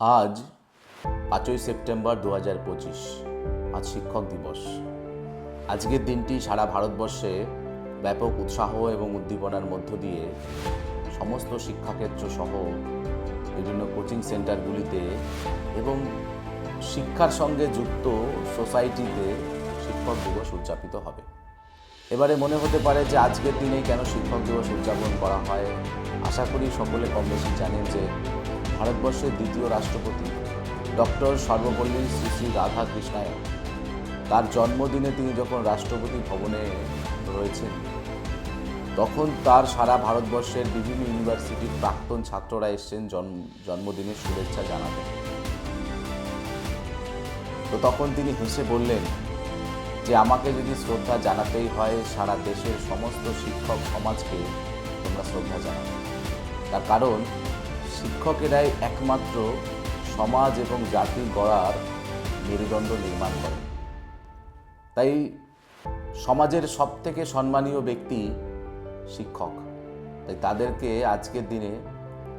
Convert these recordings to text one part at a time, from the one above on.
আজ পাঁচই সেপ্টেম্বর দু হাজার পঁচিশ, আজ শিক্ষক দিবস। আজকের দিনটি সারা ভারতবর্ষে ব্যাপক উৎসাহ এবং উদ্দীপনার মধ্য দিয়ে সমস্ত শিক্ষাক্ষেত্র সহ বিভিন্ন কোচিং সেন্টারগুলিতে এবং শিক্ষার সঙ্গে যুক্ত সোসাইটিতে শিক্ষক দিবস উদযাপিত হবে। এবারে মনে হতে পারে যে আজকের দিনে কেন শিক্ষক দিবস উদযাপন করা হয়। আশা করি সকলে কম বেশি জানেন যে ভারতবর্ষের দ্বিতীয় রাষ্ট্রপতি, ডক্টর সর্বপল্লী শ্রী শ্রী রাধা কৃষ্ণায়ন তার জন্মদিনে তিনি যখন রাষ্ট্রপতি ভবনে রয়েছেন, তখন তার সারা ভারতবর্ষের বিভিন্ন ইউনিভার্সিটির প্রাক্তন ছাত্ররা এসছেন জন্ম জন্মদিনের শুভেচ্ছা জানাতে। তো তখন তিনি হেসে বললেন যে, আমাকে যদি শ্রদ্ধা জানাতেই হয়, সারা দেশের সমস্ত শিক্ষক সমাজকে তোমরা শ্রদ্ধা জানাবে তার কারণ শিক্ষকেরাই একমাত্র সমাজ এবং জাতি গড়ার মেরুদণ্ড নির্মাণ করে তাই সমাজের সব থেকে সম্মানীয় ব্যক্তি শিক্ষক। তাই তাদেরকে আজকের দিনে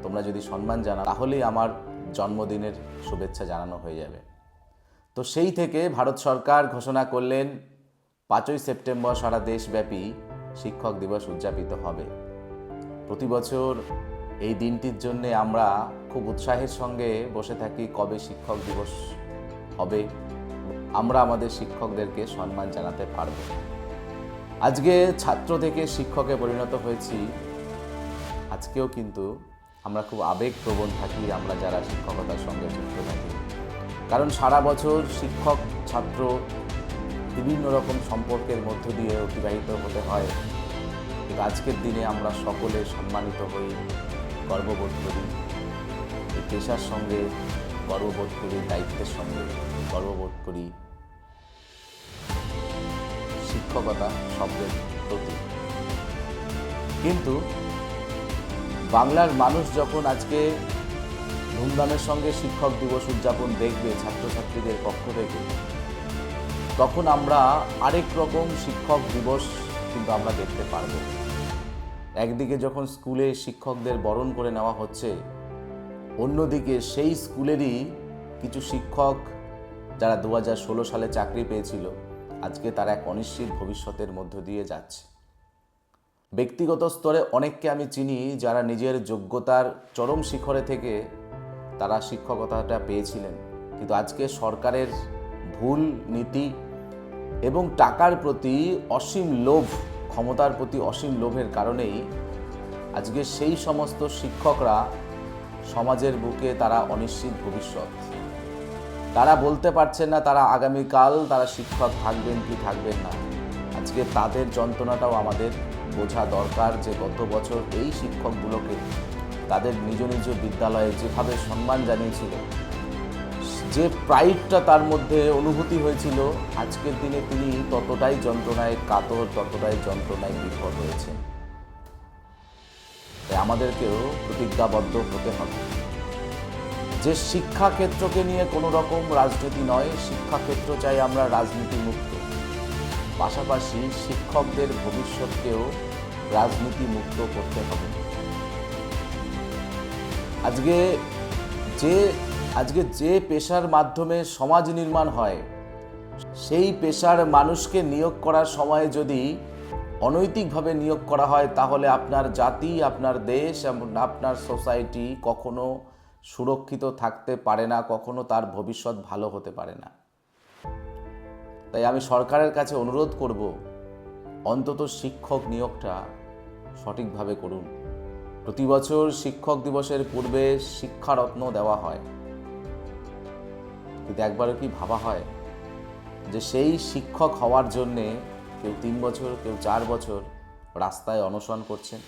তোমরা যদি সম্মান জানাও, তাহলেই আমার জন্মদিনের শুভেচ্ছা জানানো হয়ে যাবে। তো সেই থেকে ভারত সরকার ঘোষণা করলেন, পাঁচই সেপ্টেম্বর সারা দেশব্যাপী শিক্ষক দিবস উদযাপিত হবে। প্রতি বছর এই দিনটির জন্য আমরা খুব উৎসাহের সঙ্গে বসে থাকি, কবে শিক্ষক দিবস হবে, আমরা আমাদের শিক্ষকদেরকে সম্মান জানাতে পারব। আজকে ছাত্র থেকে শিক্ষকে পরিণত হয়েছি। আজকেও কিন্তু আমরা খুব আবেগপ্রবণ থাকি, আমরা যারা শিক্ষকতার সঙ্গে যুক্ত থাকি। কারণ সারা বছর শিক্ষক, ছাত্র বিভিন্ন রকম সম্পর্কের মধ্য দিয়ে অতিবাহিত হতে হয়। আজকের দিনে আমরা সকলে সম্মানিত হই। গর্ববোধ করি। এই পেশার সঙ্গে, গর্ববোধ করি, দায়িত্বের সঙ্গে গর্ববোধ করি। শিক্ষকতা শব্দের প্রতি কিন্তু বাংলার মানুষ যখন আজকে ধুমধামের সঙ্গে শিক্ষক দিবস উদযাপন দেখবে ছাত্রছাত্রীদের পক্ষ থেকে, তখন আমরা আরেক রকম শিক্ষক দিবস কিন্তু আমরা দেখতে পারব। একদিকে যখন স্কুলে শিক্ষকদের বরণ করে নেওয়া হচ্ছে, অন্যদিকে সেই স্কুলেরই কিছু শিক্ষক যারা দু হাজার ষোলো সালে চাকরি পেয়েছিল, আজকে তারা এক অনিশ্চিত ভবিষ্যতের মধ্য দিয়ে যাচ্ছে। ব্যক্তিগত স্তরে অনেককে আমি চিনি যারা নিজের যোগ্যতার চরম শিখরে থেকে তারা শিক্ষকতাটা পেয়েছিলেন। কিন্তু আজকে সরকারের ভুল নীতি এবং টাকার প্রতি অসীম লোভ ক্ষমতার প্রতি অসীম লোভের কারণেই আজকে সেই সমস্ত শিক্ষকরা সমাজের বুকে তারা অনিশ্চিত ভবিষ্যৎ। তারা বলতে পারছেন না তারা আগামীকাল তারা শিক্ষক থাকবেন কি থাকবেন না। আজকে তাদের যন্ত্রণাটাও আমাদের বোঝা দরকার যে গত বছর এই শিক্ষকগুলোকে তাদের নিজ নিজ বিদ্যালয়ে যেভাবে সম্মান জানিয়েছিল যে প্রাইডটা তার মধ্যে অনুভূতি হয়েছিল, আজকের দিনে তিনি ততটাই যন্ত্রণায় কাতর, ততটাই যন্ত্রণায় বিফল হয়েছেন। তাই আমাদেরকেও প্রতিজ্ঞাবদ্ধ হতে হবে। যে শিক্ষাক্ষেত্রকে নিয়ে কোনো রকম রাজনীতি নয়, শিক্ষাক্ষেত্র চাই আমরা রাজনীতি মুক্ত পাশাপাশি শিক্ষকদের ভবিষ্যৎকেও রাজনীতি মুক্ত করতে হবে। আজকে যে আজকে যে পেশার মাধ্যমে সমাজ নির্মাণ হয়, সেই পেশার মানুষকে নিয়োগ করার সময় যদি অনৈতিকভাবে নিয়োগ করা হয়, তাহলে আপনার জাতি, আপনার দেশ এবং আপনার সোসাইটি কখনো সুরক্ষিত থাকতে পারে না, কখনো তার ভবিষ্যৎ ভালো হতে পারে না। তাই আমি সরকারের কাছে অনুরোধ করব, অন্তত শিক্ষক নিয়োগটা সঠিকভাবে করুন। প্রতি বছর শিক্ষক দিবসের পূর্বে শিক্ষারত্ন দেওয়া হয়। কিন্তু একবারও কি ভাবা হয় যে সেই শিক্ষক হওয়ার জন্যে কেউ তিন বছর, কেউ চার বছর রাস্তায় অনশন করছেন?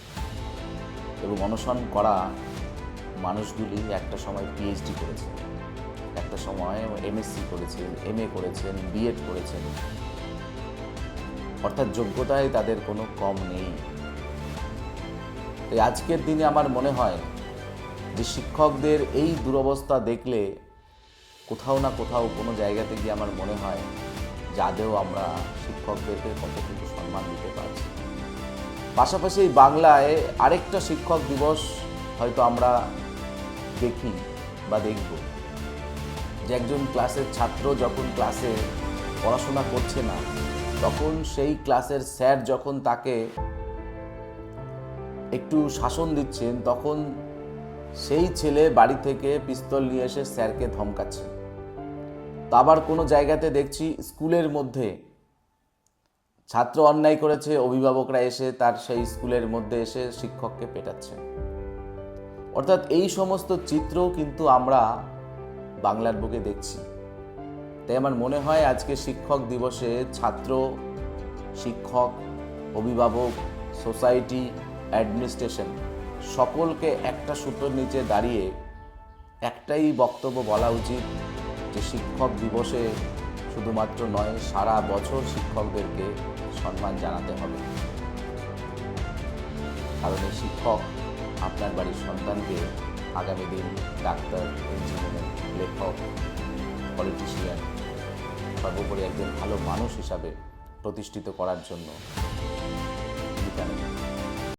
এবং অনশন করা মানুষগুলি একটা সময় পিএইচডি করেছেন, একটা সময় এমএসসি করেছেন এমএ করেছেন বিএড করেছেন। অর্থাৎ যোগ্যতায় তাদের কোনো কম নেই। তাই আজকের দিনে আমার মনে হয় যে শিক্ষকদের এই দুরবস্থা দেখলে কোথাও না কোথাও কোনো জায়গাতে গিয়ে আমার মনে হয় যে আদেও আমরা শিক্ষকদেরকে কতটুকু সম্মান দিতে পারছি। পাশাপাশি এই বাংলায় আরেকটা শিক্ষক দিবস হয়তো আমরা দেখি বা দেখব। যে একজন ক্লাসের ছাত্র যখন ক্লাসে পড়াশোনা করছে না, তখন সেই ক্লাসের স্যার যখন তাকে একটু শাসন দিচ্ছেন, তখন সেই ছেলে বাড়ি থেকে পিস্তল নিয়ে এসে স্যারকে ধমকাচ্ছে। তো আবার কোনো জায়গাতে দেখছি স্কুলের মধ্যে ছাত্র অন্যায় করেছে, অভিভাবকরা এসে তার সেই স্কুলের মধ্যে এসে শিক্ষককে পেটাচ্ছে। অর্থাৎ এই সমস্ত চিত্রও কিন্তু আমরা বাংলার বুকে দেখছি। তাই আমার মনে হয় আজকে শিক্ষক দিবসে ছাত্র, শিক্ষক, অভিভাবক, সোসাইটি, অ্যাডমিনিস্ট্রেশন সকলকে একটা সূত্রের নিচে দাঁড়িয়ে একটাই বক্তব্য বলা উচিত যে শিক্ষক দিবসে শুধুমাত্র নয়, সারা বছর শিক্ষকদেরকে সম্মান জানাতে হবে। কারণ এই শিক্ষক আপনার বাড়ির সন্তানকে আগামী দিন ডাক্তার, ইঞ্জিনিয়ার, লেখক, পলিটিশিয়ান, সর্বোপরি একজন ভালো মানুষ হিসাবে প্রতিষ্ঠিত করার জন্য